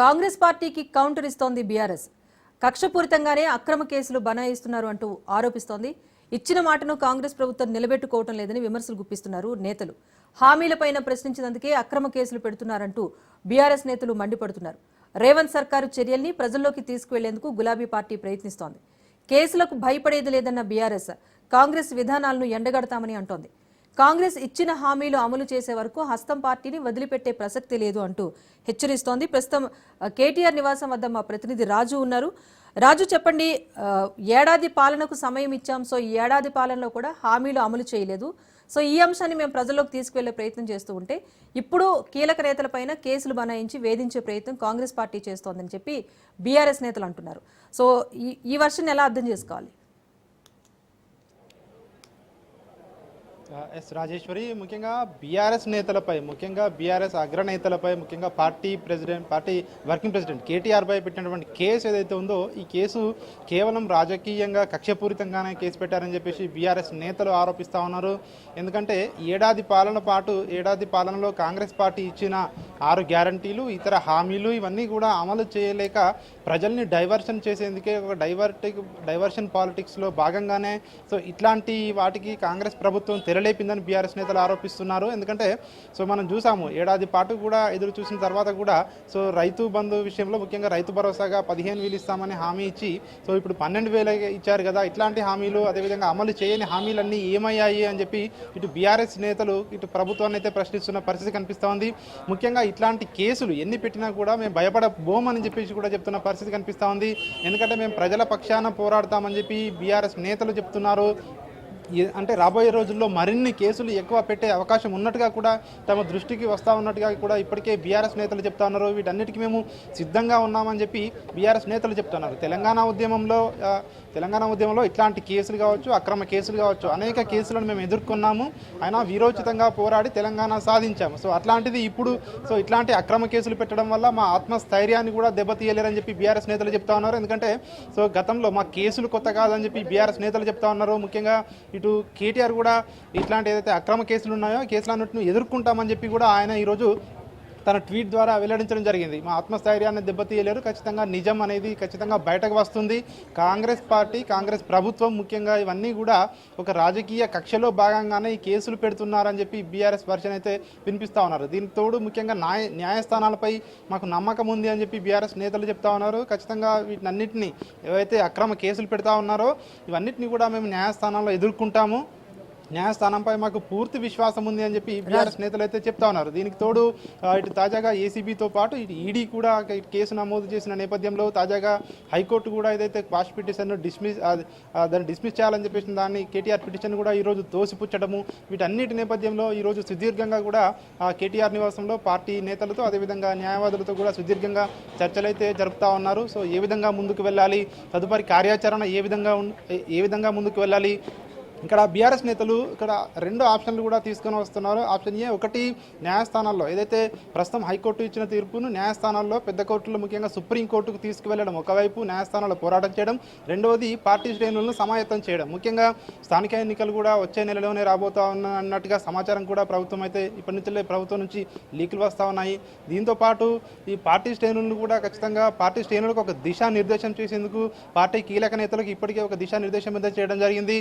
కాంగ్రెస్ పార్టీకి కౌంటర్ ఇస్తోంది బీఆర్ఎస్. కక్షపూరితంగానే అక్రమ కేసులు బనాయిస్తున్నారు అంటూ ఆరోపిస్తోంది. ఇచ్చిన మాటను కాంగ్రెస్ ప్రభుత్వం నిలబెట్టుకోవటం లేదని విమర్శలు గుప్పిస్తున్నారు నేతలు. హామీలపైన ప్రశ్నించినందుకే అక్రమ కేసులు పెడుతున్నారంటూ బీఆర్ఎస్ నేతలు మండిపడుతున్నారు. రేవంత్ సర్కారు చర్యల్ని ప్రజల్లోకి తీసుకువెళ్ళేందుకు గులాబీ పార్టీ ప్రయత్నిస్తోంది. కేసులకు భయపడేది లేదన్న బీఆర్ఎస్ కాంగ్రెస్ విధానాలను ఎండగడతామని అంటోంది. కాంగ్రెస్ ఇచ్చిన హామీలు అమలు చేసే వరకు హస్తం పార్టీని వదిలిపెట్టే ప్రసక్తి లేదు అంటూ హెచ్చరిస్తోంది. ప్రస్తుతం కేటీఆర్ నివాసం వద్ద మా ప్రతినిధి రాజు ఉన్నారు. రాజు చెప్పండి ఏడాది పాలనకు సమయం ఇచ్చాం సో ఈ ఏడాది పాలనలో కూడా హామీలు అమలు చేయలేదు. సో ఈ అంశాన్ని మేము ప్రజల్లోకి తీసుకువెళ్ళే ప్రయత్నం చేస్తూ ఉంటే ఇప్పుడు కీలక నేతలపైన కేసులు బనాయించి వేధించే ప్రయత్నం కాంగ్రెస్ పార్టీ చేస్తోందని చెప్పి బీఆర్ఎస్ నేతలు అంటున్నారు. సో ఈ ఈ వర్షన్ ఎలా అర్థం చేసుకోవాలి? ఎస్ రాజేశ్వరి ముఖ్యంగా బీఆర్ఎస్ నేతలపై ముఖ్యంగా బీఆర్ఎస్ అగ్రనేతలపై ముఖ్యంగా party president party working president కేటీఆర్పై పెట్టినటువంటి కేసు ఏదైతే ఉందో ఈ కేసు కేవలం రాజకీయంగా కక్షపూరితంగానే కేసు పెట్టారని చెప్పేసి బీఆర్ఎస్ నేతలు ఆరోపిస్తా ఉన్నారు. ఎందుకంటే ఏడాది పాలన పాటు ఏడాది పాలనలో కాంగ్రెస్ పార్టీ ఇచ్చిన ఆరు గ్యారంటీలు ఇతర హామీలు ఇవన్నీ కూడా అమలు చేయలేక ప్రజల్ని డైవర్షన్ చేసేందుకే ఒక డైవర్టి డైవర్షన్ పాలిటిక్స్లో భాగంగానే సో ఇట్లాంటి వాటికి కాంగ్రెస్ ప్రభుత్వం తెరలేపిందని బీఆర్ఎస్ నేతలు ఆరోపిస్తున్నారు. ఎందుకంటే సో మనం చూసాము ఏడాది పాటు కూడా ఎదురు చూసిన తర్వాత కూడా సో రైతు బంధు విషయంలో ముఖ్యంగా రైతు భరోసాగా పదిహేను వేలు ఇస్తామని హామీ ఇచ్చి సో ఇప్పుడు పన్నెండు వేలు ఇచ్చారు కదా ఇట్లాంటి హామీలు అదేవిధంగా అమలు చేయని హామీలన్నీ ఏమయ్యాయి అని చెప్పి ఇటు బీఆర్ఎస్ నేతలు ఇటు ప్రభుత్వాన్ని అయితే ప్రశ్నిస్తున్న పరిస్థితి కనిపిస్తూ ఉంది. ముఖ్యంగా ఇట్లాంటి కేసులు ఎన్ని పెట్టినా కూడా మేము భయపడబోమని చెప్పేసి కూడా చెప్తున్న పరిస్థితి కనిపిస్తూ ఉంది. ఎందుకంటే మేము ప్రజల పక్షాన పోరాడతామని చెప్పి బీఆర్ఎస్ నేతలు చెప్తున్నారు. అంటే రాబోయే రోజుల్లో మరిన్ని కేసులు ఎక్కువ పెట్టే అవకాశం ఉన్నట్టుగా కూడా తమ దృష్టికి వస్తూ ఉన్నట్టుగా కూడా ఇప్పటికే బీఆర్ఎస్ నేతలు చెప్తా ఉన్నారు. వీటన్నిటికీ మేము సిద్ధంగా ఉన్నామని చెప్పి బీఆర్ఎస్ నేతలు చెప్తున్నారు. తెలంగాణ ఉద్యమంలో తెలంగాణ ఉద్యమంలో ఇట్లాంటి కేసులు కావచ్చు అక్రమ కేసులు కావచ్చు అనేక కేసులను మేము ఎదుర్కొన్నాము. అయినా వీరోచితంగా పోరాడి తెలంగాణ సాధించాము. సో అట్లాంటిది ఇప్పుడు సో ఇట్లాంటి అక్రమ కేసులు పెట్టడం వల్ల మా ఆత్మస్థైర్యాన్ని కూడా దెబ్బతీయలేరని చెప్పి బీఆర్ఎస్ నేతలు చెప్తా ఉన్నారు. ఎందుకంటే సో గతంలో మా కేసులు కొత్త కాదని చెప్పి బీఆర్ఎస్ నేతలు చెప్తా ఉన్నారు. ముఖ్యంగా ఇటు కేటీఆర్ కూడా ఇట్లాంటి ఏదైతే అక్రమ కేసులు ఉన్నాయో కేసులు కేసులన్నింటిని ఎదుర్కొంటామని చెప్పి కూడా ఆయన ఈరోజు తన ట్వీట్ ద్వారా వెల్లడించడం జరిగింది. మా ఆత్మస్థైర్యాన్ని దెబ్బతీయలేరు. ఖచ్చితంగా నిజం అనేది ఖచ్చితంగా బయటకు వస్తుంది. కాంగ్రెస్ పార్టీ కాంగ్రెస్ ప్రభుత్వం ముఖ్యంగా ఇవన్నీ కూడా ఒక రాజకీయ కక్షలో భాగంగానే ఈ కేసులు పెడుతున్నారని చెప్పి బీఆర్ఎస్ వర్షన్ అయితే వినిపిస్తూ ఉన్నారు. దీనికి తోడు ముఖ్యంగా న్యాయ న్యాయస్థానాలపై మాకు నమ్మకం ఉంది అని చెప్పి బీఆర్ఎస్ నేతలు చెప్తా ఉన్నారు. ఖచ్చితంగా వీటినన్నింటినీ ఏవైతే అక్రమ కేసులు పెడతా ఉన్నారో ఇవన్నిటిని కూడా మేము న్యాయస్థానంలో ఎదుర్కొంటాము. న్యాయస్థానంపై మాకు పూర్తి విశ్వాసం ఉంది అని చెప్పి బీఆర్ఎస్ నేతలు అయితే చెప్తా ఉన్నారు. దీనికి తోడు ఇటు తాజాగా ఏసీబీతో పాటు ఇటు ఈడీ కూడా కేసు నమోదు చేసిన నేపథ్యంలో తాజాగా హైకోర్టు కూడా ఏదైతే క్వాష్ పిటిషన్ డిస్మిస్ దాన్ని డిస్మిస్ చేయాలని చెప్పేసి దాన్ని కేటీఆర్ పిటిషన్ కూడా ఈరోజు తోసిపుచ్చడము. వీటన్నిటి నేపథ్యంలో ఈరోజు సుదీర్ఘంగా కూడా కేటీఆర్ నివాసంలో పార్టీ నేతలతో అదేవిధంగా న్యాయవాదులతో కూడా సుదీర్ఘంగా చర్చలైతే జరుపుతా ఉన్నారు. సో ఏ విధంగా ముందుకు వెళ్ళాలి? తదుపరి కార్యాచరణ ఏ విధంగా ఏ విధంగా ముందుకు వెళ్ళాలి? ఇక్కడ బీఆర్ఎస్ నేతలు ఇక్కడ రెండు ఆప్షన్లు కూడా తీసుకొని వస్తున్నారు. ఆప్షన్ ఏ ఒకటి న్యాయస్థానాల్లో. ఏదైతే ప్రస్తుతం హైకోర్టు ఇచ్చిన తీర్పును న్యాయస్థానాల్లో పెద్ద కోర్టులో ముఖ్యంగా సుప్రీంకోర్టుకు తీసుకువెళ్ళడం ఒకవైపు న్యాయస్థానాల్లో పోరాటం చేయడం రెండవది పార్టీ శ్రేణులను సమాయత్తం చేయడం. ముఖ్యంగా స్థానిక ఎన్నికలు కూడా వచ్చే నెలలోనే రాబోతా ఉన్న అన్నట్టుగా సమాచారం కూడా ప్రభుత్వం అయితే ఇప్పటి నుంచే ప్రభుత్వం నుంచి లీకులు వస్తూ ఉన్నాయి. దీంతో పాటు ఈ పార్టీ శ్రేణులను కూడా ఖచ్చితంగా పార్టీ శ్రేణులకు ఒక దిశా నిర్దేశం చేసేందుకు పార్టీ కీలక నేతలకు ఇప్పటికే ఒక దిశానిర్దేశం అయితే చేయడం జరిగింది.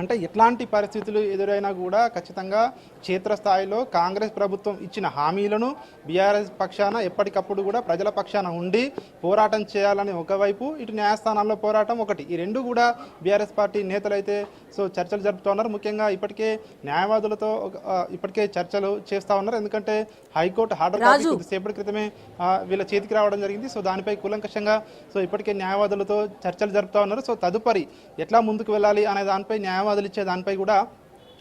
అంటే ఎట్లాంటి పరిస్థితులు ఎదురైనా కూడా ఖచ్చితంగా క్షేత్రస్థాయిలో కాంగ్రెస్ ప్రభుత్వం ఇచ్చిన హామీలను బీఆర్ఎస్ పక్షాన ఎప్పటికప్పుడు కూడా ప్రజల పక్షాన ఉండి పోరాటం చేయాలని ఒకవైపు ఇటు న్యాయస్థానాల్లో పోరాటం ఒకటి. ఈ రెండు కూడా బీఆర్ఎస్ పార్టీ నేతలైతే సో చర్చలు జరుపుతున్నారు. ముఖ్యంగా ఇప్పటికే న్యాయవాదులతో ఇప్పటికే చర్చలు చేస్తా ఉన్నారు. ఎందుకంటే హైకోర్టు ఆర్డర్ రాజు. కొద్దిసేపటి క్రితమే వీళ్ళ చేతికి రావడం జరిగింది. సో దానిపై కూలంకషంగా సో ఇప్పటికే న్యాయవాదులతో చర్చలు జరుపుతా ఉన్నారు. సో తదుపరి ఎట్లా ముందుకు వెళ్ళాలి అనే దానిపై న్యాయవాదులు ఇచ్చే దానిపై కూడా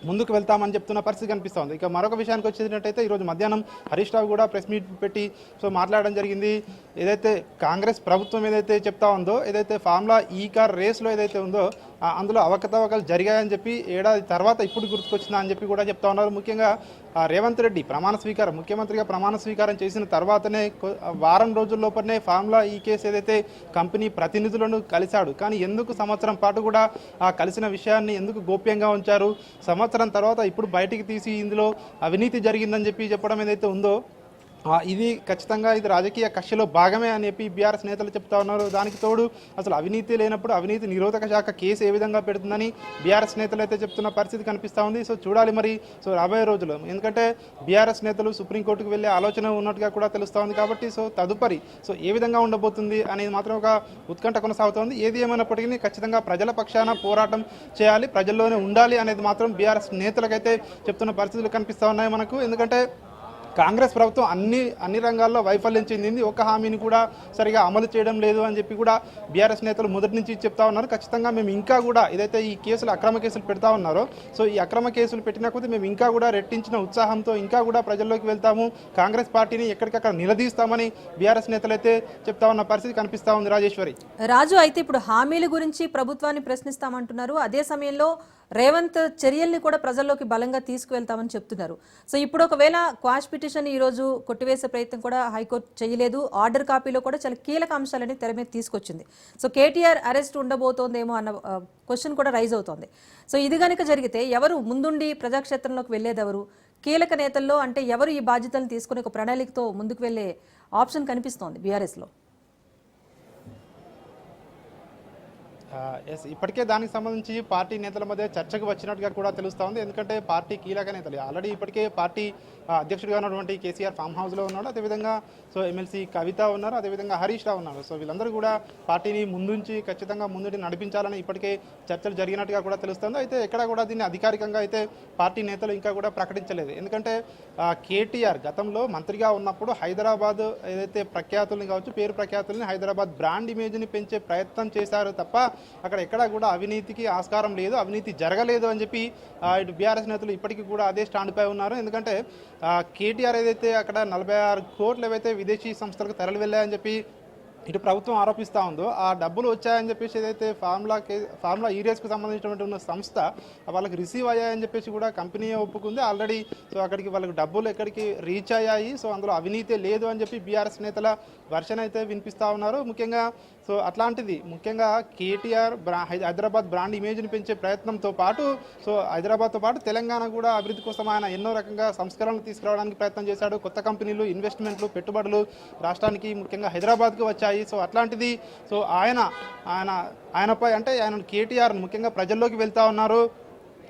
ముందుకు వెళ్తామని చెప్తున్న పరిస్థితి కనిపిస్తోంది. ఇక మరొక విషయానికి వచ్చేసినట్టయితే ఈరోజు మధ్యాహ్నం హరీష్ రావు కూడా ప్రెస్ మీట్ పెట్టి సో మాట్లాడడం జరిగింది. ఏదైతే కాంగ్రెస్ ప్రభుత్వం ఏదైతే చెప్తా ఉందో ఏదైతే ఫార్ములా ఈ కార్ రేస్లో ఏదైతే ఉందో అందులో అవకతవకలు జరిగాయని చెప్పి ఏడాది తర్వాత ఇప్పుడు గుర్తుకొచ్చిందా అని చెప్పి కూడా చెప్తా ఉన్నారు. ముఖ్యంగా రేవంత్ రెడ్డి ప్రమాణ స్వీకారం ముఖ్యమంత్రిగా ప్రమాణ స్వీకారం చేసిన తర్వాతనే వారం రోజుల వారం ఫార్ములా ఈ కేసు ఏదైతే కంపెనీ ప్రతినిధులను కలిశాడు. కానీ ఎందుకు సంవత్సరం పాటు కూడా ఆ కలిసిన విషయాన్ని ఎందుకు గోప్యంగా ఉంచారు? సంవత్సరం తర్వాత ఇప్పుడు బయటికి తీసి ఇందులో అవినీతి జరిగిందని చెప్పి చెప్పడం ఏదైతే ఉందో ఇది ఖచ్చితంగా ఇది రాజకీయ కక్షలో భాగమే అని చెప్పి బీఆర్ఎస్ నేతలు చెప్తా ఉన్నారు. దానికి తోడు అసలు అవినీతి లేనప్పుడు అవినీతి నిరోధక శాఖ కేసు ఏ విధంగా పెడుతుందని బీఆర్ఎస్ నేతలు అయితే చెప్తున్న పరిస్థితి కనిపిస్తూ ఉంది. సో చూడాలి మరి. సో రాబోయే రోజులు ఎందుకంటే బీఆర్ఎస్ నేతలు సుప్రీంకోర్టుకు వెళ్ళే ఆలోచన ఉన్నట్టుగా కూడా తెలుస్తూ ఉంది కాబట్టి సో తదుపరి సో ఏ విధంగా ఉండబోతుంది అనేది మాత్రం ఒక ఉత్కంఠ కొనసాగుతోంది. ఏది ఏమైనప్పటికీ ఖచ్చితంగా ప్రజల పక్షాన పోరాటం చేయాలి. ప్రజల్లోనే ఉండాలి అనేది మాత్రం బీఆర్ఎస్ నేతలకైతే చెప్తున్న పరిస్థితులు కనిపిస్తూ ఉన్నాయి మనకు. ఎందుకంటే కాంగ్రెస్ ప్రభుత్వం అన్ని అన్ని రంగాల్లో వైఫల్యం చెందింది. ఒక హామీని కూడా సరిగా అమలు చేయడం లేదు అని చెప్పి కూడా బీఆర్ఎస్ నేతలు మొదటి నుంచి చెప్తా ఉన్నారు. ఖచ్చితంగా మేము ఇంకా కూడా ఏదైతే ఈ కేసులు అక్రమ కేసులు పెడతా ఉన్నారో సో ఈ అక్రమ కేసులు పెట్టిన కొద్దీ మేము ఇంకా కూడా రెట్టించిన ఉత్సాహంతో ఇంకా కూడా ప్రజల్లోకి వెళ్తాము. కాంగ్రెస్ పార్టీని ఎక్కడికక్కడ నిలదీస్తామని బీఆర్ఎస్ నేతలు అయితే చెప్తా ఉన్న పరిస్థితి కనిపిస్తా ఉంది రాజేశ్వరి. రాజు అయితే ఇప్పుడు హామీల గురించి ప్రభుత్వాన్ని ప్రశ్నిస్తామంటున్నారు. అదే సమయంలో రేవంత్ చర్యల్ని కూడా ప్రజల్లోకి బలంగా తీసుకువెళ్తామని చెప్తున్నారు. సో ఇప్పుడు ఒకవేళ క్వాష్ పిటిషన్ ఈరోజు కొట్టివేసే ప్రయత్నం కూడా హైకోర్టు చేయలేదు. ఆర్డర్ కాపీలో కూడా చాలా కీలక అంశాలని తెర మీద తీసుకొచ్చింది. సో కేటీఆర్ అరెస్ట్ ఉండబోతోందేమో అన్న క్వశ్చన్ కూడా రైజ్ అవుతోంది. సో ఇది కనుక జరిగితే ఎవరు ముందుండి ప్రజాక్షేత్రంలోకి వెళ్ళేదెవరు కీలక నేతల్లో అంటే ఎవరు ఈ బాధ్యతలను తీసుకుని ఒక ప్రణాళికతో ముందుకు వెళ్ళే ఆప్షన్ కనిపిస్తోంది బీఆర్ఎస్లో? ఎస్ ఇప్పటికే దానికి సంబంధించి పార్టీ నేతల మధ్య చర్చకు వచ్చినట్టుగా కూడా తెలుస్తా ఉంది. ఎందుకంటే పార్టీ కీలక నేతలు. ఆల్రెడీ ఇప్పటికే పార్టీ అధ్యక్షుడిగా ఉన్నటువంటి కేసీఆర్ ఫామ్ హౌస్లో ఉన్నాడు. అదేవిధంగా సో ఎమ్మెల్సీ కవిత ఉన్నారు. అదేవిధంగా హరీష్ రావు ఉన్నారు. సో వీళ్ళందరూ కూడా పార్టీని ముందుంచి ఖచ్చితంగా ముందుండి నడిపించాలని ఇప్పటికే చర్చలు జరిగినట్టుగా కూడా తెలుస్తుంది అయితే ఎక్కడ కూడా దీన్ని అధికారికంగా అయితే పార్టీ నేతలు ఇంకా కూడా ప్రకటించలేదు. ఎందుకంటే కేటీఆర్ గతంలో మంత్రిగా ఉన్నప్పుడు హైదరాబాద్ ఏదైతే ప్రఖ్యాతుల్ని కావచ్చు పేరు ప్రఖ్యాతుల్ని హైదరాబాద్ బ్రాండ్ ఇమేజ్ని పెంచే ప్రయత్నం చేశారు తప్ప అక్కడ ఎక్కడా కూడా అవినీతికి ఆస్కారం లేదు అవినీతి జరగలేదు అని చెప్పి ఇటు బీఆర్ఎస్ నేతలు ఇప్పటికీ కూడా అదే స్టాండ్ పై ఉన్నారు. ఎందుకంటే కేటీఆర్ ఏదైతే అక్కడ నలభై ఆరు కోట్లు ఏవైతే విదేశీ సంస్థలకు తరలి వెళ్ళాయని చెప్పి ఇటు ప్రభుత్వం ఆరోపిస్తూ ఉందో ఆ డబ్బులు వచ్చాయని చెప్పేసి ఏదైతే ఫార్ములా కే ఫార్ములా ఈరియస్కి సంబంధించినటువంటి ఉన్న సంస్థ వాళ్ళకి రిసీవ్ అయ్యాయని చెప్పేసి కూడా కంపెనీ ఒప్పుకుంది. ఆల్రెడీ సో అక్కడికి వాళ్ళకి డబ్బులు ఎక్కడికి రీచ్ అయ్యాయి. సో అందులో అవినీతి లేదు అని చెప్పి బీఆర్ఎస్ నేతల వర్షన్ అయితే వినిపిస్తూ ఉన్నారు. ముఖ్యంగా సో అట్లాంటిది. ముఖ్యంగా కేటీఆర్ బ్రా హైదరాబాద్ బ్రాండ్ ఇమేజ్ని పెంచే ప్రయత్నంతో పాటు సో హైదరాబాద్తో పాటు తెలంగాణ కూడా అభివృద్ధి కోసం ఆయన ఎన్నో రకంగా సంస్కరణలు తీసుకురావడానికి ప్రయత్నం చేశాడు. కొత్త కంపెనీలు ఇన్వెస్ట్మెంట్లు పెట్టుబడులు రాష్ట్రానికి ముఖ్యంగా హైదరాబాద్కు వచ్చాయి. సో అట్లాంటిది సో ఆయన ఆయన ఆయనపై అంటే ఆయన కేటీఆర్ ముఖ్యంగా ప్రజల్లోకి వెళ్తా ఉన్నారు.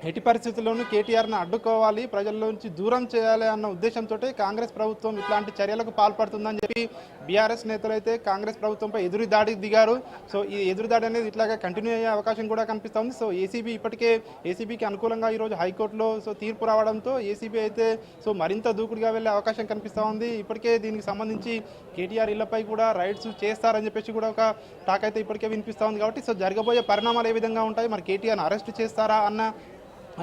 ఎట్టి పరిస్థితుల్లోనూ కేటీఆర్ను అడ్డుకోవాలి ప్రజల్లోంచి దూరం చేయాలి అన్న ఉద్దేశంతో కాంగ్రెస్ ప్రభుత్వం ఇట్లాంటి చర్యలకు పాల్పడుతుందని చెప్పి బీఆర్ఎస్ నేతలు అయితే కాంగ్రెస్ ప్రభుత్వంపై ఎదురు దాడికి దిగారు. సో ఈ ఎదురు దాడి అనేది ఇట్లాగా కంటిన్యూ అయ్యే అవకాశం కూడా కనిపిస్తోంది. సో ఏసీబీ ఇప్పటికే ఏసీబీకి అనుకూలంగా ఈరోజు హైకోర్టులో సో తీర్పు రావడంతో ఏసీబీ అయితే సో మరింత దూకుడుగా వెళ్ళే అవకాశం కనిపిస్తూ ఉంది. ఇప్పటికే దీనికి సంబంధించి కేటీఆర్ ఇళ్ళపై కూడా రైడ్స్ చేస్తారని చెప్పేసి కూడా ఒక టాక్ అయితే ఇప్పటికే వినిపిస్తూ ఉంది కాబట్టి సో జరగబోయే పరిణామాలు ఏ విధంగా ఉంటాయి? మరి కేటీఆర్ని అరెస్ట్ చేస్తారా అన్న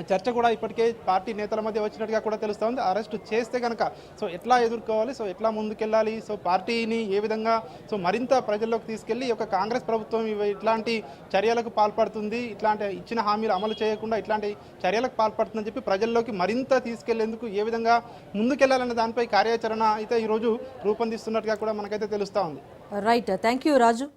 చర్చ కూడా ఇప్పటికే పార్టీ నేతల మధ్య వచ్చినట్టుగా కూడా తెలుస్తూ ఉంది అరెస్ట్ చేస్తే కనుక సో ఎట్లా ఎదుర్కోవాలి? సో ఎట్లా ముందుకెళ్ళాలి? సో పార్టీని ఏ విధంగా సో మరింత ప్రజల్లోకి తీసుకెళ్ళి ఈ యొక్క కాంగ్రెస్ ప్రభుత్వం ఇట్లాంటి చర్యలకు పాల్పడుతుంది. ఇట్లాంటి ఇచ్చిన హామీలు అమలు చేయకుండా ఇట్లాంటి చర్యలకు పాల్పడుతుందని చెప్పి ప్రజల్లోకి మరింత తీసుకెళ్ళేందుకు ఏ విధంగా ముందుకెళ్ళాలనే దానిపై కార్యాచరణ అయితే ఈరోజు రూపొందిస్తున్నట్టుగా కూడా మనకైతే తెలుస్తూ ఉంది. Right thank you Raju